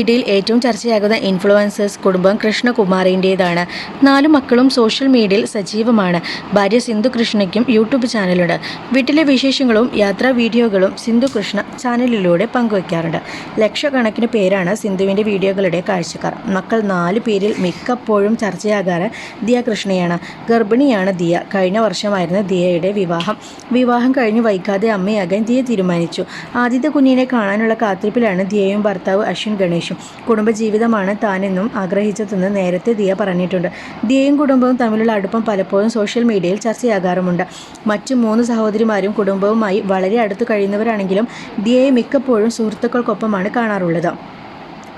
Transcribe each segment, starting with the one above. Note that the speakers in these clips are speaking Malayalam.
ഇടയിൽ ഏറ്റവും ചർച്ചയാകുന്ന ഇൻഫ്ലുവൻസേഴ്സ് കുടുംബം കൃഷ്ണകുമാറിന്റേതാണ് നാലു മക്കളും സോഷ്യൽ മീഡിയയിൽ സജീവമാണ്. ഭാര്യ സിന്ധു കൃഷ്ണയ്ക്കും യൂട്യൂബ് ചാനലുണ്ട്. വീട്ടിലെ വിശേഷങ്ങളും യാത്രാ വീഡിയോകളും സിന്ധു കൃഷ്ണ ചാനലിലൂടെ പങ്കുവയ്ക്കാറുണ്ട് ലക്ഷക്കണക്കിന് പേരാണ് സിന്ധുവിന്റെ വീഡിയോകളുടെ കാഴ്ചക്കാർ. മക്കൾ നാല് പേരിൽ മിക്കപ്പോഴും ചർച്ചയാകാറ് ദിയ കൃഷ്ണയാണ്. ഗർഭിണിയാണ് ദിയ. കഴിഞ്ഞ വർഷമായിരുന്നു ദിയയുടെ വിവാഹം. വിവാഹം കഴിഞ്ഞ് വൈകാതെ അമ്മയാകാൻ ദിയ തീരുമാനിച്ചു. ആദ്യത്തെ കുഞ്ഞിനെ കാണാനുള്ള കാത്തിരിപ്പിലാണ് ദിയയും ഭർത്താവ് അശ്വിൻ ഗണേഷും. കുടുംബജീവിതമാണ് താനെന്നും ആഗ്രഹിച്ചതെന്ന് നേരത്തെ ദിയ പറഞ്ഞിട്ടുണ്ട്. ദിയയും കുടുംബവും തമ്മിലുള്ള അടുപ്പം പലപ്പോഴും സോഷ്യൽ മീഡിയയിൽ ചർച്ചയാകാറുമുണ്ട്. മറ്റു മൂന്ന് സഹോദരിമാരും കുടുംബവുമായി വളരെ അടുത്ത് കഴിയുന്നവരാണെങ്കിലും ദിയയെ മിക്കപ്പോഴും സുഹൃത്തുക്കൾക്കൊപ്പമാണ് കാണാറുള്ളത്.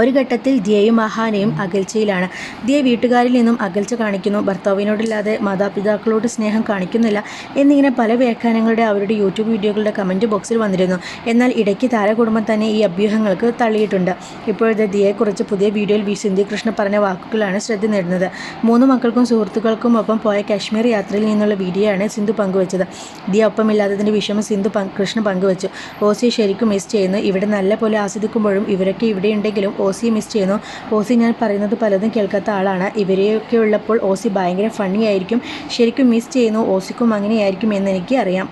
ഒരു ഘട്ടത്തിൽ ദിയയും മഹാനയും അകൽച്ചയിലാണ്. ദിയ വീട്ടുകാരിൽ നിന്നും അകൽച്ച കാണിക്കുന്നു. ഭർത്താവിനോടില്ലാതെ മാതാപിതാക്കളോട് സ്നേഹം കാണിക്കുന്നില്ല എന്നിങ്ങനെ പല വ്യാഖ്യാനങ്ങളുടെ അവരുടെ യൂട്യൂബ് വീഡിയോകളുടെ കമന്റ് ബോക്സിൽ വന്നിരുന്നു. എന്നാൽ ഇടയ്ക്ക് താരകുടുംബം തന്നെ ഈ അഭ്യൂഹങ്ങൾക്ക് തള്ളിയിട്ടുണ്ട്. ഇപ്പോഴത്തെ ദിയയെക്കുറിച്ച് പുതിയ വീഡിയോയിൽ വി. സിന്ധ്യകൃഷ്ണ പറഞ്ഞ വാക്കുകളാണ് ശ്രദ്ധ നേടുന്നത്. മൂന്ന് മക്കൾക്കും സുഹൃത്തുക്കൾക്കും ഒപ്പം പോയ കാശ്മീർ യാത്രയിൽ നിന്നുള്ള വീഡിയോ ആണ് സിന്ധു പങ്കുവച്ചത്. ദിയ ഒപ്പമില്ലാത്തതിന്റെ വിഷമം സിന്ധു കൃഷ്ണ പങ്കുവച്ചു. ഓസിയെ ശരിക്കും മിസ് ചെയ്യുന്നു. ഇവിടെ നല്ല പോലെ ആസ്വദിക്കുമ്പോഴും ഇവരൊക്കെ ഇവിടെയുണ്ടെങ്കിലും ഓസിയെ മിസ് ചെയ്യുന്നു. ഓസി ഞാൻ പറയുന്നത് പലതും കേൾക്കാത്ത ആളാണ്. ഇവരെയൊക്കെ ഉള്ളപ്പോൾ ഓസി ഭയങ്കര ഫണ്ണി ആയിരിക്കും. ശരിക്കും മിസ് ചെയ്യുന്നു. ഓസിക്കും അങ്ങനെയായിരിക്കും എന്ന് എനിക്ക് അറിയാം.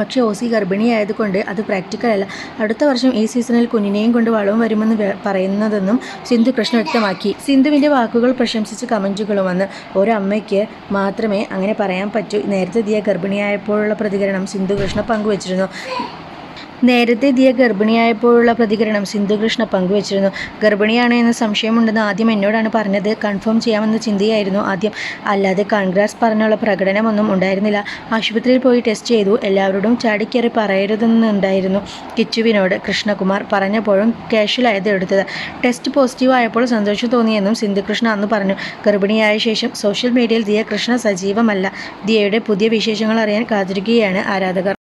പക്ഷേ ഓസി ഗർഭിണിയായതുകൊണ്ട് അത് പ്രാക്ടിക്കൽ അല്ല. അടുത്ത വർഷം ഈ സീസണിൽ കുഞ്ഞിനെയും കൊണ്ട് വളവും വരുമെന്ന് പറയുന്നതെന്നും സിന്ധു കൃഷ്ണ വ്യക്തമാക്കി. സിന്ധുവിന്റെ വാക്കുകൾ പ്രശംസിച്ച് കമന്റുകളും വന്ന് ഒരമ്മയ്ക്ക് മാത്രമേ അങ്ങനെ പറയാൻ പറ്റൂ. നേരത്തെ ദിയ ഗർഭിണിയായപ്പോഴുള്ള പ്രതികരണം സിന്ധു കൃഷ്ണ പങ്കുവച്ചിരുന്നു. നേരത്തെ ദിയ ഗർഭിണിയായപ്പോഴുള്ള പ്രതികരണം സിന്ധുകൃഷ്ണ പങ്കുവച്ചിരുന്നു. ഗർഭിണിയാണ് എന്ന സംശയമുണ്ടെന്ന് ആദ്യം എന്നോടാണ് പറഞ്ഞത്. കൺഫേം ചെയ്യാമെന്ന ചിന്തയായിരുന്നു ആദ്യം. അല്ലാതെ കൺഗ്രാസ് പറഞ്ഞുള്ള പ്രകടനമൊന്നും ഉണ്ടായിരുന്നില്ല. ആശുപത്രിയിൽ പോയി ടെസ്റ്റ് ചെയ്തു. എല്ലാവരോടും ചാടിക്കേറി പറയരുതെന്നുണ്ടായിരുന്നു കിച്ചുവിനോട് കൃഷ്ണകുമാർ പറഞ്ഞപ്പോഴും ക്യാഷിലായത് എടുത്തത്. ടെസ്റ്റ് പോസിറ്റീവ് ആയപ്പോൾ സന്തോഷം തോന്നിയെന്നും സിന്ധു കൃഷ്ണ അന്ന് പറഞ്ഞു. ഗർഭിണിയായ ശേഷം സോഷ്യൽ മീഡിയയിൽ ദിയ കൃഷ്ണ സജീവമല്ല. ദിയയുടെ പുതിയ വിശേഷങ്ങൾ അറിയാൻ കാത്തിരിക്കുകയാണ് ആരാധകർ.